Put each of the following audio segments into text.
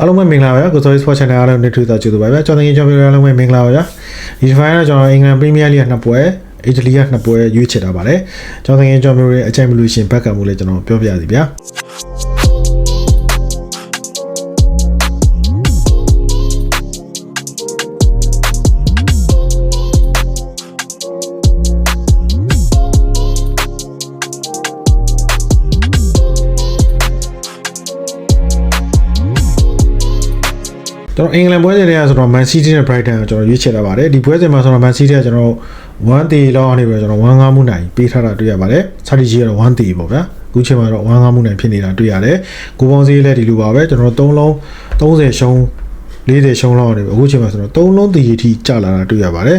အားလုံးပဲမင်္ဂလာပါဗျာကိုစော Sport Channel အားလုံးနဲ့ထူးသားကြိုဆိုပါဗျာကျွန်တော်ငယ်ကျွန်တော်အားလုံးပဲမင်္ဂလာပါဗျာဒီတစ်ပိုင်းတော့ကျွန်တော်အင်္ဂလန်ပရီးမီးယားလိဂ်နှစ်ပွဲအီတလီကနှစ်ပွဲရွေးချယ်ထားပါတယ်ကျွန်တော်ငယ်ကျွန်တော်ရဲ့အကြိုက်မလို့ရှင်ဘက်ကမှုလည်းကျွန်တော်ပြောပြစီဗျာ ကျွန်တော်အင်္ဂလန်ပွဲစဉ်တွေကဆိုတော့ Man City နဲ့ Brighton ကိုကျွန်တော်ရွေးချယ်ထားပါတယ်ဒီပွဲစဉ်မှာဆိုတော့ Man City ကကျွန်တော်1 day လောက်အနေပြီးတော့ကျွန်တော်1 5မှုနိုင်ပေးထားတာတွေ့ရပါတယ်စာတီဂျီကတော့1 day ပေါ့ဗျာအခုချိန်မှာတော့1 5မှုနိုင်ဖြစ်နေတာတွေ့ရတယ်ကိုပေါင်းစည်းလည်းဒီလိုပါပဲကျွန်တော်3လုံး30ရှုံး40ရှုံးလောက်နေပြီအခုချိန်မှာဆိုတော့3လုံးတည်ရထိကျလာတာတွေ့ရပါတယ်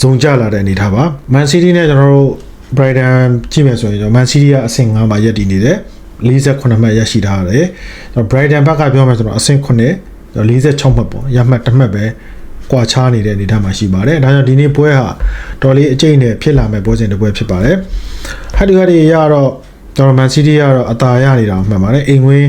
ဇုံကျလာတဲ့အနေထားပါ Man City နဲ့ကျွန်တော်တို့ Brighton ကြည့်မယ်ဆိုရင်ကျွန်တော် Man City ကအဆင့်9မှာရပ်တည်နေတယ်48မှတ်ရရှိထားတယ်ကျွန်တော် Brighton ဘက်ကပြောမယ်ဆိုတော့အဆင့်9 46မှတ်ပေါ့ရမှတ်တစ်မှတ်ပဲကွာခြားနေတဲ့အနေအထားမှာရှိပါတယ်ဒါကြောင့်ဒီနေ့ပွဲဟာတော်လေးအကျိတ်နဲ့ဖြစ်လာမဲ့ပွဲစဉ်တစ်ပွဲဖြစ်ပါတယ်ဟတ်ဒီဟတ်ဒီရတော့ကျွန်တော်မန်စီးတီးကတော့အသာရနေတာမှန်ပါတယ်အိမ်ဝင်း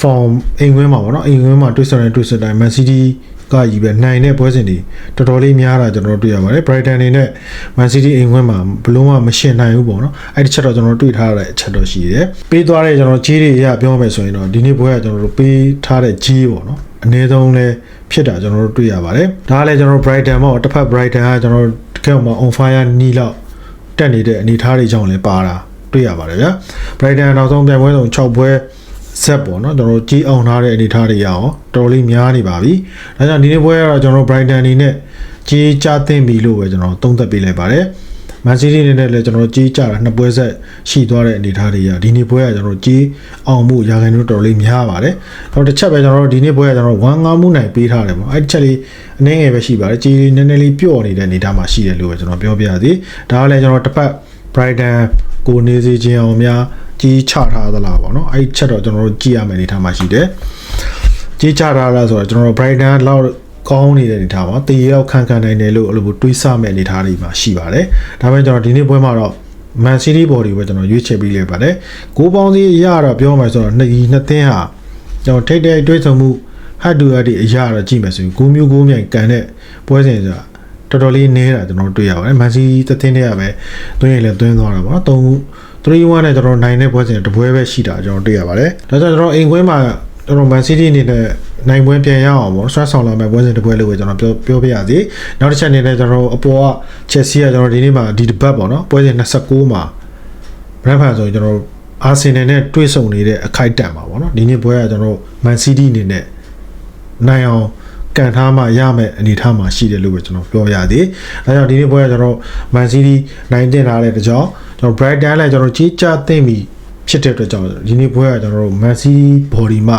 form အိမ်ဝင်းမှာပေါ့နော်အိမ်ဝင်းမှာတွေ့ဆုံတဲ့တွေ့ဆုံတိုင်းမန်စီးတီး ကကြီးပဲနိုင်တဲ့ပွဲစဉ်တွေတော်တော်လေးများတာကျွန်တော်တို့တွေ့ရပါတယ် Brighton နေနဲ့ Man City အိမ်ဝင်းမှာဘလုံးဝမရှင်နိုင်ဘူးပေါ့နော်အဲ့ဒီချက်တော့ကျွန်တော်တို့တွေ့ထားတဲ့အချက်တော့ရှိတယ်ပေးသွားတဲ့ကျွန်တော်ကြီးတွေအရပြောမယ်ဆိုရင်တော့ဒီနေ့ပွဲကကျွန်တော်တို့ပေးထားတဲ့ကြီးပေါ့နော်အနည်းဆုံးလည်းဖြစ်တာကျွန်တော်တို့တွေ့ရပါတယ်ဒါကလည်းကျွန်တော်တို့ Brighton ပေါ့တစ်ဖက် Brighton ကကျွန်တော်တို့တကယ်မှ on fire နီးလောက်တက်နေတဲ့အနေအထားတွေကြောင့်လည်းပါတာတွေ့ရပါတယ်ဗျာ Brighton နောက်ဆုံးပြိုင်ပွဲဆုံး6ပွဲ ဆက်ပေါ့နော်ကျွန်တော်တို့ကြီးအောင်ထားတဲ့အနေအထားတွေရအောင်တော်တော်လေးများနေပါပြီဒါကြောင့်ဒီနေ့ပွဲကတော့ကျွန်တော်တို့ Brighton အနေနဲ့ကြီးကြသင့်ပြီလို့ပဲကျွန်တော်သုံးသပ်ပေးလိုက်ပါတယ်မန်စီးတီးနေနဲ့လည်းကျွန်တော်တို့ကြီးကြတာနှစ်ပွဲဆက်ရှိသွားတဲ့အနေအထားတွေရဒီနေ့ပွဲကကျွန်တော်တို့ကြီးအောင်မှုရာခိုင်နှုန်းတော်တော်လေးများပါတယ်။တော့တစ်ချက်ပဲကျွန်တော်တို့ဒီနေ့ပွဲကကျွန်တော်တို့1 5မှုနိုင်ပေးထားတယ်ပေါ့။အဲ့ဒီချက်လေးအနည်းငယ်ပဲရှိပါတယ်။ကြီးလေးနည်းနည်းလေးပျော့နေတဲ့အနေအထားမှာရှိတယ်လို့ပဲကျွန်တော်ပြောပြရစီ။ဒါကလည်းကျွန်တော်တစ်ပတ် Brighton ကိုနေစေခြင်းအောင်များကြီးချထားသလားပေါ့နော်။အဲ့ဒီချက်တော့ကျွန်တော်တို့ကြည့်ရမယ့်အနေအထားမှာရှိတယ်။ကြီးချထားလားဆိုတော့ကျွန်တော်တို့ Brighton လောက်ကောင်းနေတဲ့အနေအထားပါတည်ရောက်ခံခံနိုင်တယ်လို့အဲ့လိုတွေးဆမဲ့အနေအထားတွေမှာရှိပါတယ်ဒါပေမဲ့ကျွန်တော်ဒီနေ့ပွဲမှာတော့ Man City body ပဲကျွန်တော်ရွေးချယ်ပြီးလိုက်ပါတယ်ကိုပေါင်းစီအရာတော့ပြောမှဆိုတော့နှစ်နှစ်သင်းဟာကျွန်တော်ထိတ်တဲ့တွေးဆုံမှုဟတ်တူဟတ်ဒီအရာတော့ကြည့်မယ်ဆိုရင်ကိုမျိုးကိုမြိုင်ကန်တဲ့ပွဲစဉ်ဆိုတာ တော်တော်လေးနေတာကျွန်တော်တွေ့ရပါတယ် Man City သင်းတွေကပဲသွင်းရင်လည်းသွင်းသွားတာပေါ့နော်3 3-1နဲ့ကျွန်တော်နိုင်တဲ့ပွဲစဉ်တပွဲပဲရှိတာကျွန်တော်တွေ့ရပါတယ်ဒါကြောင့်ကျွန်တော်အိမ်ခွင်းမှာကျွန်တော် Man City အနေနဲ့နိုင်ပွဲပြန်ရအောင်ပေါ့ဆွမ်းဆောင်လာမဲ့ပွဲစဉ်တစ်ပွဲလို့ပဲကျွန်တော်ပြောပြောပြရစီနောက်တစ်ချက်အနေနဲ့ကျွန်တော်အပေါ်က Chelsea ကကျွန်တော်ဒီနေ့မှာဒီတစ်ပတ်ပေါ့နော်ပွဲစဉ်29မှာ Brentford ဆိုရင်ကျွန်တော်အာဆင်နယ်နဲ့တွေ့ဆုံနေတဲ့အခိုက်အတန့်ပါပေါ့နော်ဒီနေ့ပွဲကကျွန်တော် Man City အနေနဲ့နိုင်အောင် ကန်ထားမှရမယ်အနေထားမှာရှိတယ်လို့ပဲကျွန်တော်ပြောရသေး။အဲကြောင့်ဒီနေ့ပွဲကကျွန်တော် Man City နိုင်တင်လာတဲ့တကြောင်ကျွန်တော် Brighton လည်းကျွန်တော်ကြီးကြသိမ့်ပြီးဖြစ်တဲ့အတွက်ကြောင့်ဒီနေ့ပွဲကကျွန်တော်တို့ Man City body မှ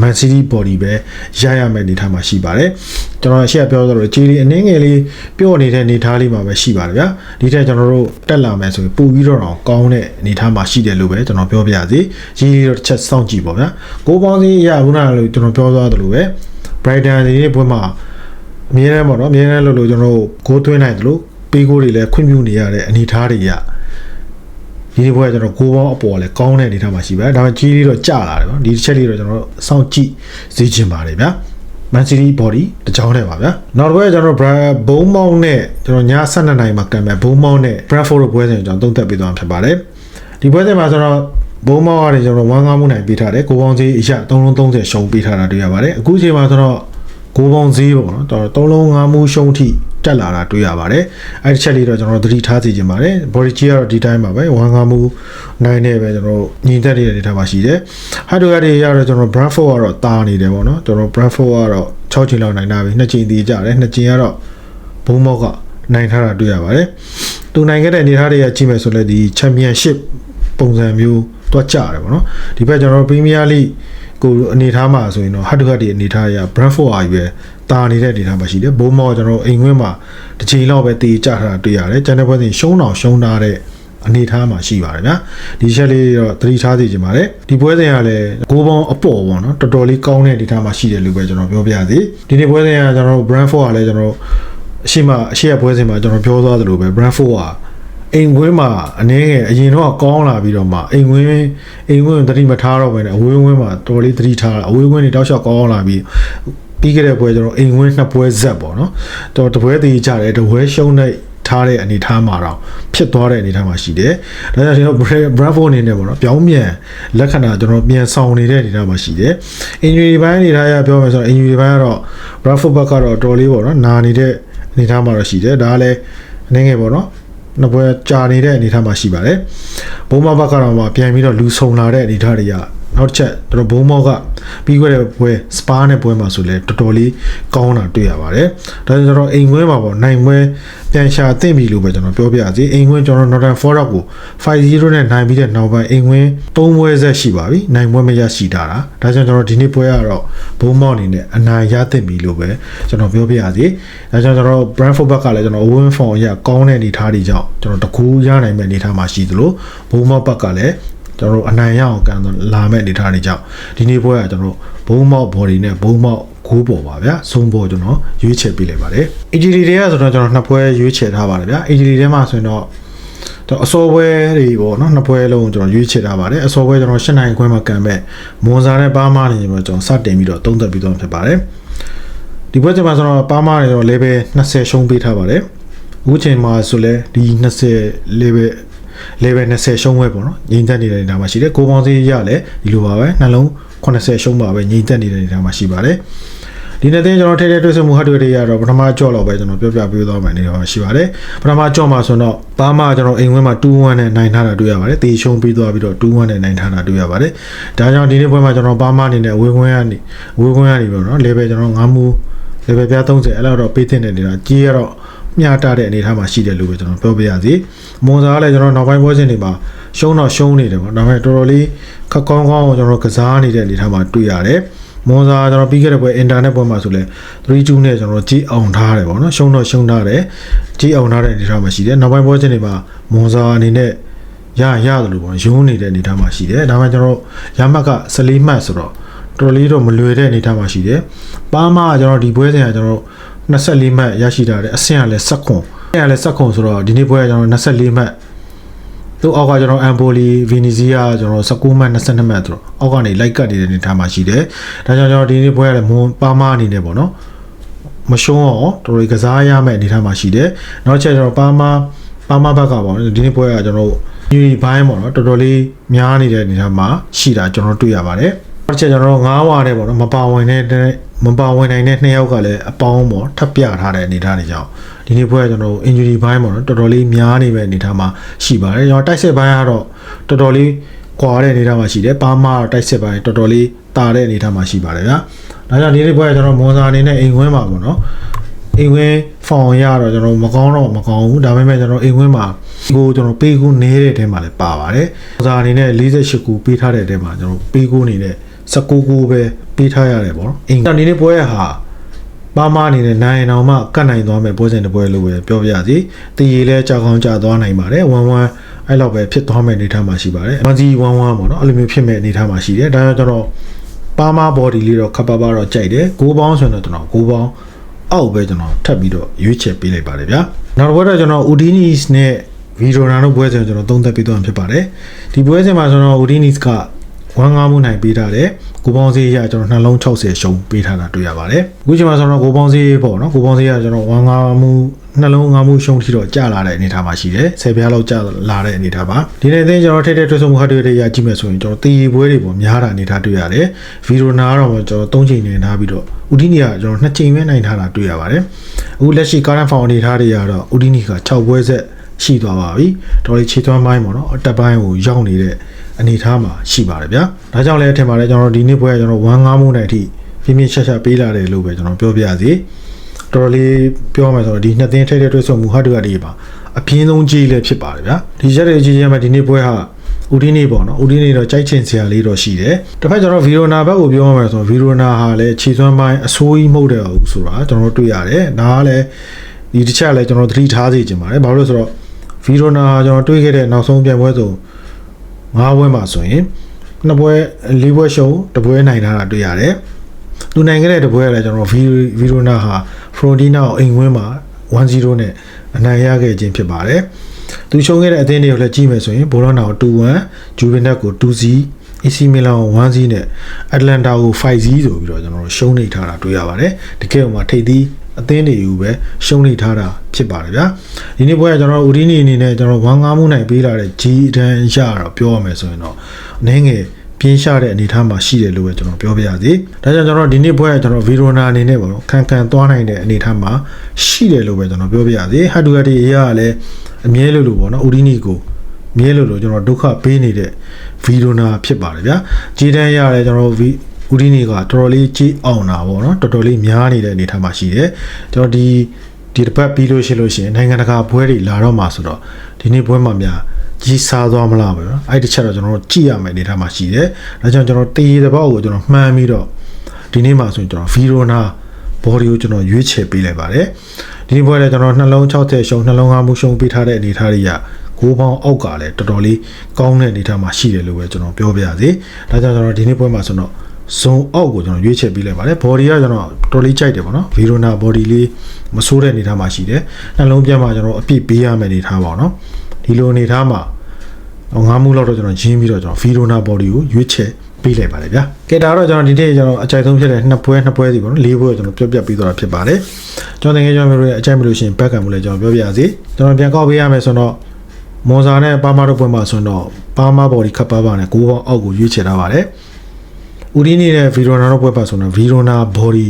Man City body ပဲရရမယ့်အနေထားမှာရှိပါတယ်။ကျွန်တော်ရှေ့ပြောသလိုဂျီလီအနည်းငယ်လေးပြော့နေတဲ့အနေထားလေးမှာပဲရှိပါတယ်ဗျာ။ဒီထက်ကျွန်တော်တို့တက်လာမယ်ဆိုရင်ပိုပြီးတော့တော့ကောင်းတဲ့အနေထားမှာရှိတယ်လို့ပဲကျွန်တော်ပြောပြရစီ။ဂျီလီတော့တစ်ချက်စောင့်ကြည့်ပါဗျာ။ကိုပေါင်းစည်းရခုနကလို့ကျွန်တော်ပြောသွားသလိုပဲ Brighton ဒီနေ့ပွဲမှာအမြဲတမ်းပေါ့နော်အမြဲတမ်းလို့လို့ကျွန်တော်တို့ဂိုးသွင်းနိုင်တယ်လို့ပေးဂိုးတွေလည်းခွင့်ပြုနေရတဲ့အနေထားတွေရဒီနေ့ပွဲကကျွန်တော်ဂိုးပေါင်းအပေါ်လည်းကောင်းတဲ့အနေထားမှာရှိပါတယ်ဒါပေမဲ့ကြီးလေးတော့ကျလာတယ်ပေါ့ဒီတစ်ချက်လေးတော့ကျွန်တော်တို့စောင့်ကြည့်စေချင်ပါတယ်ဗျာ Man City body တကြောင်းနဲ့ပါဗျာနောက်တစ်ပွဲကကျွန်တော်ဘုံမောင်းနဲ့ကျွန်တော်ည7နိုင်မှာကံမဲ့ဘုံမောင်းနဲ့ Bradford ပွဲစဉ်ကျွန်တော်သုံးသက်ပေးသွားမှာဖြစ်ပါတယ်ဒီပွဲစဉ်မှာကျွန်တော် ဘုံမောင်းကနေကျွန်တော်1 5မှုနိုင်ပေးထားတယ်ကိုပေါင်းကြီးအရာ330ရှုံးပေးထားတာတွေ့ရပါတယ်အခုချိန်မှာကျွန်တော်ကိုပေါင်းကြီးပေါ့နော်တော်3လုံး5မှုရှုံးထိတက်လာတာတွေ့ရပါတယ်အဲ့ဒီချက်လေးတော့ကျွန်တော်သတိထားစီခြင်းပါတယ် body ကြီးကတော့ဒီတိုင်းပါပဲ1 5မှုနိုင်နေပဲကျွန်တော်ညီတက်နေတဲ့အနေထားမှာရှိတယ် hardware တွေရတော့ကျွန်တော် Bradford ကတော့တာနေတယ်ပေါ့နော်ကျွန်တော် Bradford ကတော့6ချိန်လောက်နိုင်တာပြီ2ချိန်တည်ကြတယ်2ချိန်ကတော့ဘုံမောက်ကနိုင်ထားတာတွေ့ရပါတယ်သူနိုင်ခဲ့တဲ့အနေထားတွေကကြည့်မယ်ဆိုလဲဒီ championship ပုံစံမျိုးတွားကြတယ်ပေါ့နော်ဒီဘက်ကျွန်တော် Premier League ကိုအနေထားမှာဆိုရင်တော့ hard to hard ဒီအနေထားရ Brentford အားရွယ်တာနေတဲ့အနေထားမှာရှိတယ်ဘိုးမောကျွန်တော်အိမ်ခွင်းမှာတစ်ချိန်လောက်ပဲတည်ကြထားတာတွေ့ရတယ်ကျန်တဲ့ဘက်စဉ်ရှုံးအောင်ရှုံးထားတဲ့အနေထားမှာရှိပါတယ်ဗျာဒီချက်လေးတော့သတိထားသိချင်ပါတယ်ဒီပွဲစဉ်ကလည်းဂိုးပေါင်းအပေါ်ပေါ့နော်တော်တော်လေးကောင်းတဲ့အနေထားမှာရှိတယ်လို့ပဲကျွန်တော်ပြောပြရစီဒီနေ့ပွဲစဉ်ကကျွန်တော် Brentford ကလည်းကျွန်တော်အရှိမအရှိရပွဲစဉ်မှာကျွန်တော်ပြောသွားသလိုပဲ Brentford က အအိမ်ကွင်းမှာအနေငယ်အရင်တော့ကောင်းလာပြီးတော့မှအိမ်ကွင်းအိမ်ကွင်းသတိမထားတော့ဘဲနဲ့အဝေးကွင်းမှာတော်တော်လေးသတိထားတာအဝေးကွင်းတွေတောက်လျှောက်ကောင်းလာပြီးပြီးခဲ့တဲ့ပွဲကျွန်တော်အိမ်ကွင်းနှစ်ပွဲဇက်ပေါ့နော်တော်တပွဲသေးကြတယ်တပွဲရှုံးတဲ့ထားတဲ့အနေထားမှာတော့ဖြစ်သွားတဲ့အနေထားမှာရှိတယ်။ဒါကြောင့်ကျွန်တော် Bravo အနေနဲ့ပေါ့နော်ပြောင်းပြန်လက္ခဏာကျွန်တော်ပြန်ဆောင်နေတဲ့အနေထားမှာရှိတယ်။ injury ဘိုင်းအနေထားအရပြောမယ်ဆိုတော့ injury ဘိုင်းကတော့ Bravo ဘက်ကတော့တော်လေးပေါ့နော်နာနေတဲ့အနေထားမှာတော့ရှိတယ်။ဒါကလည်းအနေငယ်ပေါ့နော်။ နှစ်ပွဲကြာနေတဲ့အနေထားမှာရှိပါတယ်။ဘုံမဘက်ကတော့မှပြန်ပြီးတော့လူဆုံလာတဲ့အနေထားတွေက နောက်တစ်ချက်ကျွန်တော်ဘုံမောက်ကပြီးခဲ့တဲ့ပွဲစပါးနဲ့ပွဲမှာဆိုလဲတော်တော်လေးကောင်းတာတွေ့ရပါတယ်။ဒါကြောင့်ကျွန်တော်အိမ်ခွဲမှာပေါ့နိုင်ပွဲပြန်ရှာသင့်ပြီလို့ပဲကျွန်တော်ပြောပြစီအိမ်ခွဲကျွန်တော် Northern Forest ကို5-0နဲ့နိုင်ပြီးတဲ့နောက်ပိုင်းအိမ်ခွဲ၃ပွဲဆက်ရှိပါပြီ။နိုင်ပွဲမရရှိတာ။ဒါကြောင့်ကျွန်တော်ဒီနေ့ပွဲကတော့ဘုံမောက်အနေနဲ့အနိုင်ရသင့်ပြီလို့ပဲကျွန်တော်ပြောပြစီ။ဒါကြောင့်ကျွန်တော် Brentford ဘက်ကလည်းကျွန်တော် Owen Form အရကောင်းတဲ့အနေအထားတွေကြောင့်ကျွန်တော်တကူရနိုင်မဲ့အနေအထားမှာရှိသလိုဘုံမောက်ဘက်ကလည်း ကျွန်တော်တို့အနိုင်ရအောင်ကန်လာမဲ့အနေထားတွေကြောင့်ဒီနေ့ပွဲကကျွန်တော်ဘုံမောက် body နဲ့ဘုံမောက်ဂိုးပေါ်ပါဗျာဆုံးပေါ်ကျွန်တော်ရွေးချယ်ပေးလိုက်ပါတယ် AGD တွေကဆိုတော့ကျွန်တော်နှစ်ပွဲရွေးချယ်ထားပါတယ်ဗျာ AGD ထဲမှာဆိုရင်တော့တော့အစောပွဲတွေပေါ့နော်နှစ်ပွဲလုံးကျွန်တော်ရွေးချယ်ထားပါတယ်အစောပွဲကျွန်တော်၈နိုင်ခွဲမှာကန်မဲ့မွန်စာနဲ့ပါမာနေကျွန်တော်စတင်ပြီးတော့သုံးသက်ပြီးတော့ဖြစ်ပါတယ်ဒီပွဲချိန်မှာဆိုတော့ပါမာနေတော့ level 20ရှုံးပေးထားပါတယ်အခုချိန်မှာဆိုလဲဒီ20 level level 20ရှုံးဝဲပေါ့နော်ငြိမ်သက်နေတဲ့နေရာမှာရှိတယ်ကိုပေါင်းစီရလဲဒီလိုပါပဲနှလုံး80ရှုံးပါပဲငြိမ်သက်နေတဲ့နေရာမှာရှိပါတယ်ဒီနေ့တင်ကျွန်တော်ထဲထဲတွေ့ဆုံမှုဟတ်တွေတွေရတော့ပထမကြော့တော့ပဲကျွန်တော်ပြောပြပေးသွားမယ်အနေနဲ့ရှိပါတယ်ပထမကြော့မှာဆိုတော့ဘာမှကျွန်တော်အိမ်ဝင်းမှာ2-1နဲ့နိုင်ထားတာတွေ့ရပါတယ်တေရှုံပြီးသွားပြီးတော့2-1နဲ့နိုင်ထားတာတွေ့ရပါတယ်ဒါကြောင့်ဒီနေ့ပွဲမှာကျွန်တော်ဘာမှအနေနဲ့ဝေခွင်းကနေဝေခွင်းကနေပြီးတော့ level ကျွန်တော်9မှု level ပြ30အဲ့လောက်တော့ပေးတဲ့နေတာကြီးရတော့ မျှတတဲ့အနေအထားမှာရှိတယ်လို့ပဲကျွန်တော်ပြောပြရစီမွန်စာကလည်းကျွန်တော်နောက်ပိုင်းပွဲစဉ်တွေမှာရှုံးတော့ရှုံးနေတယ်ပေါ့ဒါပေမဲ့တော်တော်လေးခက်ကောင်းကောင်းကျွန်တော်ကစားနေတဲ့အနေအထားမှာတွေ့ရတယ်မွန်စာကျွန်တော်ပြီးခဲ့တဲ့ပွဲအင်တာနက်ပွဲမှာဆိုလဲ3-2နဲ့ကျွန်တော်ကြီးအောင်ထားတယ်ပေါ့နော်ရှုံးတော့ရှုံးထားတယ်ကြီးအောင်ထားတဲ့အနေအထားမှာရှိတယ်နောက်ပိုင်းပွဲစဉ်တွေမှာမွန်စာအနေနဲ့ရရတယ်လို့ပေါ့ရုံးနေတဲ့အနေအထားမှာရှိတယ်ဒါပေမဲ့ကျွန်တော်ရမှတ်က14မှတ်ဆိုတော့တော်တော်လေးတော့မလွယ်တဲ့အနေအထားမှာရှိတယ်ပါမကကျွန်တော်ဒီပွဲစဉ်ကကျွန်တော် 24မှတ်ရရှိတာတယ်အဆင့်ကလည်း7ခွန်အဆင့်ကလည်း7ခွန်ဆိုတော့ဒီနေ့ပွဲကကျွန်တော်24မှတ်သူအောက်ကကျွန်တော်အမ်ပိုလီဗီနီဇီယာကျွန်တော်19မှတ်22မှတ်ဆိုတော့အောက်ကနေလိုက်ကတ်နေတဲ့အနေထားမှာရှိတယ်ဒါကြောင့်ကျွန်တော်ဒီနေ့ပွဲကလည်းမွန်ပါမအနေနဲ့ပေါ့နော်မရှုံးအောင်တော်တော်ကစားရမယ့်အနေထားမှာရှိတယ်နောက်ချက်ကျွန်တော်ပါမပါမဘက်ကပေါ့ဒီနေ့ပွဲကကျွန်တော်ယူရီဘိုင်းပေါ့နော်တော်တော်လေးများနေတဲ့အနေထားမှာရှိတာကျွန်တော်တွေ့ရပါတယ် နောက်ချက်ကျွန်တော်9ဝါနဲ့ပေါ့နော်မပါဝင်တဲ့မပါဝင်နိုင်တဲ့နှစ်ယောက်ကလည်းအပေါင်းပေါ့ထပ်ပြထားတဲ့အနေအထားတွေကြောင့်ဒီနေ့ပွဲကကျွန်တော် injury ဘိုင်းပေါ့နော်တော်တော်လေးများနေပဲအနေအထားမှာရှိပါတယ်ကျွန်တော်တိုက်စစ်ဘိုင်းကတော့တော်တော်လေးကွာတဲ့အနေအထားမှာရှိတယ်ပါမာတိုက်စစ်ဘိုင်းတော်တော်လေးတာတဲ့အနေအထားမှာရှိပါတယ်ဗျာဒါကြောင့်ဒီနေ့ပွဲကကျွန်တော်မွန်စာအနေနဲ့အိမ်ခွင်းမှာပေါ့နော်အိမ်ဝင်းဖောင်ရတော့ကျွန်တော်မကောင်းတော့မကောင်းဘူးဒါပေမဲ့ကျွန်တော်အိမ်ဝင်းမှာကိုကျွန်တော်ပေးကူနေတဲ့အထဲမှာလည်းပါပါတယ်။ဇာအနေနဲ့48ကူပေးထားတဲ့အထဲမှာကျွန်တော်ပေးကူနေတဲ့ 19ကူပဲပေးထားရတယ်ပေါ့နော်။အိမ်အနေနဲ့ပွဲရဟာပါမအနေနဲ့နိုင်အောင်မှကတ်နိုင်သွားမယ်ပွဲစဉ်တစ်ပွဲလို့ပဲပြောပြရစီ။တည်ရည်လဲကြောက်ကောင်းကြသွားနိုင်ပါတယ်။1 1အဲ့လောက်ပဲဖြစ်သွားမယ့်အနေအထားမှာရှိပါတယ်။မကြီး1 1ပေါ့နော်။အဲ့လိုမျိုးဖြစ်မဲ့အနေအထားမှာရှိတယ်။ဒါကြောင့်ကျွန်တော်ပါမ body လေးတော့ခပ်ပါပါတော့ကြိုက်တယ်။6ပေါင်းဆိုရင်တော့ကျွန်တော်6ပေါင်းအောက်ပဲကျွန်တော်ထပ်ပြီးတော့ရွေးချယ်ပေးလိုက်ပါတယ်ဗျာနောက်တစ်ပွဲတော့ကျွန်တော် Udinis နဲ့ဗီရိုနာတို့ပွဲစဉ်ကျွန်တော်သုံးသက်ပြီးတော့ဖြစ်ပါတယ်ဒီပွဲစဉ်မှာကျွန်တော် Udinis က ဝမ်းငါးမှုနိုင်ပေးထားတယ်ကိုပေါင်းစေးရကျွန်တော်နှလုံး60ရှုံးပေးထားတာတွေ့ရပါတယ်အခုချိန်မှာဆိုတော့ကိုပေါင်းစေးပေါ့နော်ကိုပေါင်းစေးရကျွန်တော်ဝမ်းငါးမှုနှလုံးငါးမှုရှုံးထီတော့ကြာလာတဲ့အနေအထားမှာရှိတယ်ဆယ်ပြားလောက်ကြာလာတဲ့အနေအထားပါဒီနေ့အသိကျွန်တော်ထိတဲ့ထွေးဆုံမှုဟတ်တွေရကြည့်မယ်ဆိုရင်ကျွန်တော်တီပွဲတွေပေါ့များတာအနေအထားတွေ့ရတယ်ဗီရိုနာကတော့ကျွန်တော်၃ချိန်နေထားပြီးတော့ဥဒီနီကကျွန်တော်2ချိန်ပဲနိုင်ထားတာတွေ့ရပါတယ်အခုလက်ရှိကာရန်ဖောင်အနေထားတွေကတော့ဥဒီနီက6ပွဲဆက်ရှိသွားပါပြီတော်လေးခြေသွမ်းပိုင်းပေါ့နော်အတက်ပိုင်းကိုရောက်နေတဲ့ အနေအထားမှာရှိပါတယ်ဗျာဒါကြောင့်လည်းထင်ပါတယ်ကျွန်တော်ဒီနေ့ပွဲကကျွန်တော်1 5မှုနိုင်အထိပြင်းပြင်းရှက်ရှက်ပေးလာတယ်လို့ပဲကျွန်တော်ပြောပြရစီတော်တော်လေးပြောမယ်ဆိုတော့ဒီနှစ်သင်းထိတဲ့တွေ့ဆုံမှုဟာတူရဒီပါအပြင်းဆုံးကြီးလည်းဖြစ်ပါတယ်ဗျာဒီရက်တွေကြီးကြီးမှာဒီနေ့ပွဲဟာဦးဒီနေပေါ့နော်ဦးဒီနေတော့ကြိုက်ချင်စရာလေးတော့ရှိတယ်တစ်ဖက်ကျွန်တော်ဗီရိုနာဘက်ကိုပြောမှဆိုတော့ဗီရိုနာဟာလည်းခြေစွမ်းပိုင်းအဆိုးကြီးမဟုတ်တယ်ဘူးဆိုတာကျွန်တော်တွေ့ရတယ်ဒါကလည်းဒီတစ်ချက်လည်းကျွန်တော်သတိထားစေချင်ပါတယ်ဘာလို့လဲဆိုတော့ဗီရိုနာဟာကျွန်တော်တွေ့ခဲ့တဲ့နောက်ဆုံးပြိုင်ပွဲဆို ၅ပွဲမှာဆိုရင်နှစ်ပွဲ၄ပွဲရှုံးတစ်ပွဲနိုင်ထားတာတွေ့ရတယ်သူနိုင်ခဲ့တဲ့တစ်ပွဲကလည်းကျွန်တော်ဗီဗီရိုနာဟာဖရိုဒီနာကိုအိမ်ဝင်းမှာ1-0နဲ့အနိုင်ရခဲ့ခြင်းဖြစ်ပါတယ်သူရှုံးခဲ့တဲ့အသင်းတွေကိုလည်းကြည့်မယ်ဆိုရင်ဘောလောနာကို2-1ဂျူဗင်နက်ကို2-0 AC Milan ကို1-0နဲ့ Atlanta ကို5-0ဆိုပြီးတော့ကျွန်တော်တို့ရှုံးနေထားတာတွေ့ရပါတယ်တကယ်လို့မှထိပ်သီး အသင်းတွေကိုပဲရှုံးနေထားတာဖြစ်ပါတယ်ဗျာဒီနေ့ပွဲကကျွန်တော်တို့ဦးဒီနီအနေနဲ့ကျွန်တော်ဝမ်ငါးမှုနိုင်ပေးလာတဲ့ G တန်းရတော့ပြောရမယ်ဆိုရင်တော့အနေငယ်ပြင်းရှာတဲ့အနေအထားမှာရှိတယ်လို့ပဲကျွန်တော်ပြောပြရစီ။ဒါကြောင့်ကျွန်တော်ဒီနေ့ပွဲကကျွန်တော်ဗီရိုနာအနေနဲ့ပေါ့နော်ခံခံသွားနိုင်တဲ့အနေအထားမှာရှိတယ်လို့ပဲကျွန်တော်ပြောပြရစီ။ဟတ်တူဟတ်ဒီအရာကလည်းအမြဲလို့လို့ပေါ့နော်ဦးဒီနီကိုမြဲလို့လို့ကျွန်တော်ဒုက္ခပေးနေတဲ့ဗီရိုနာဖြစ်ပါတယ်ဗျာ။ဂျီတန်ရလည်းကျွန်တော်ဗီ ဦးဒီနေကတော်တော်လေးကြိတ်အောင်တာပေါ့နော်တော်တော်လေးများနေတဲ့အနေအထားမှာရှိတယ်ကျွန်တော်ဒီဒီတစ်ပတ်ပြီးလို့ရှိလို့ရှိရင်နိုင်ငံတကာဘွဲတွေလာတော့မှာဆိုတော့ဒီနေ့ဘွဲမှာများကြီးစားသွားမလားပဲနော်အဲ့ဒီချက်တော့ကျွန်တော်တို့ကြည့်ရမယ်အနေအထားမှာရှိတယ်ဒါကြောင့်ကျွန်တော်တေးတစ်ပောက်ကိုကျွန်တော်မှန်းပြီးတော့ဒီနေ့မှာဆိုရင်ကျွန်တော်ဗီရိုနာဘော်ဒီကိုကျွန်တော်ရွေးချယ်ပေးလိုက်ပါတယ်ဒီနေ့ဘွဲလည်းကျွန်တော်နှလုံး60ရှုံနှလုံး5မှုရှုံပေးထားတဲ့အနေအထားတွေကကိုးပေါင်းအောက်ကလည်းတော်တော်လေးကောင်းတဲ့အနေအထားမှာရှိတယ်လို့ပဲကျွန်တော်ပြောပြရစေဒါကြောင့်ကျွန်တော်ဒီနေ့ပွဲမှာဆိုတော့ ဇုံအောက်ကိုကျွန်တော်ရွေးချယ်ပေးလိုက်ပါတယ်ဘော်ဒီကကျွန်တော်တော်လေးကြိုက်တယ်ပေါ့နော်ဗီရိုနာဘော်ဒီလေးမဆိုးတဲ့အနေထားမှာရှိတယ်နှလုံးပြတ်မှာကျွန်တော်အပြည့်ပေးရမယ့်အနေထားပါတော့ဒီလိုအနေထားမှာငါးမှုလောက်တော့ကျွန်တော်ရင်းပြီးတော့ကျွန်တော်ဗီရိုနာဘော်ဒီကိုရွေးချယ်ပေးလိုက်ပါတယ်ဗျာကဲဒါတော့ကျွန်တော်ဒီနေ့ကျွန်တော်အကြိုက်ဆုံးဖြစ်တဲ့နှစ်ပွဲနှစ်ပွဲစီပေါ့နော်လေးပွဲကိုကျွန်တော်ပြောပြပေးသွားတာဖြစ်ပါတယ်ကျွန်တော်တကယ်ကျွန်တော်မျိုးရဲ့အကြိုက်မလို့ရှိရင်ဘက်ကံမှုလည်းကျွန်တော်ပြောပြရစီကျွန်တော်ပြန်ကောက်ပေးရမယ်ဆိုတော့မွန်စာနဲ့ပါမာတို့ပွဲမှာဆိုတော့ပါမာဘော်ဒီခပ်ပါပါနဲ့ကိုးပေါင်းအောက်ကိုရွေးချယ်ထားပါတယ် ဦးဒီနေတဲ့ဗီရိုနာတော့ပွဲပါဆိုတော့ဗီရိုနာဘော်ဒီ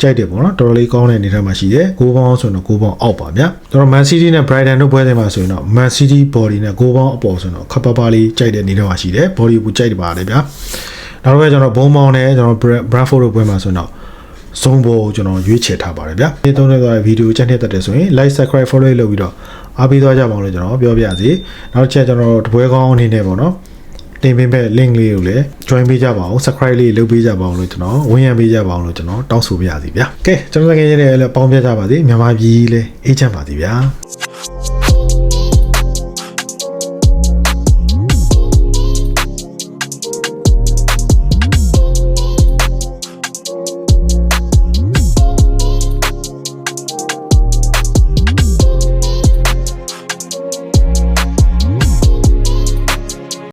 ကြိုက်တယ်ပေါ့နော်တော်တော်လေးကောင်းတဲ့အနေထားမှာရှိတယ်ကိုးပေါင်းဆိုတော့ကိုးပေါင်းအောက်ပါဗျာကျွန်တော် Man City နဲ့ Brighton တို့ပွဲတွေမှာဆိုရင်တော့ Man City body နဲ့ကိုးပေါင်းအပေါ်ဆိုတော့ခပ်ပါပါလေးကြိုက်တဲ့အနေထားမှာရှိတယ် body ကိုကြိုက်တယ်ပါတယ်ဗျာနောက်တော့ကျွန်တော်ဘုံမောင်းနဲ့ကျွန်တော် Bradford တို့ပွဲမှာဆိုတော့ဇုံဘောကိုကျွန်တော်ရွေးချယ်ထားပါတယ်ဗျာဒီသုံးနေသွားတဲ့ဗီဒီယိုချက်နှစ်သက်တယ်ဆိုရင် like subscribe follow လုပ်ပြီးတော့အားပေးသွားကြပါအောင်လို့ကျွန်တော်ပြောပြစီနောက်တစ်ချက်ကျွန်တော်တပွဲကောင်းအနေနဲ့ပေါ့နော် တင်ပေးမဲ့ link လေးကိုလည်း join ပေးကြပါအောင် subscribe လေးလုပ်ပေးကြပါအောင်လို့ကျွန်တော်ဝင်ရပေးကြပါအောင်လို့ကျွန်တော်တောင်းဆိုပါရစီဗျာကဲကျွန်တော်ငယ်ရည်လည်းပေါင်းပြကြပါစေမြန်မာပြည်လည်းအေးချမ်းပါစေဗျာ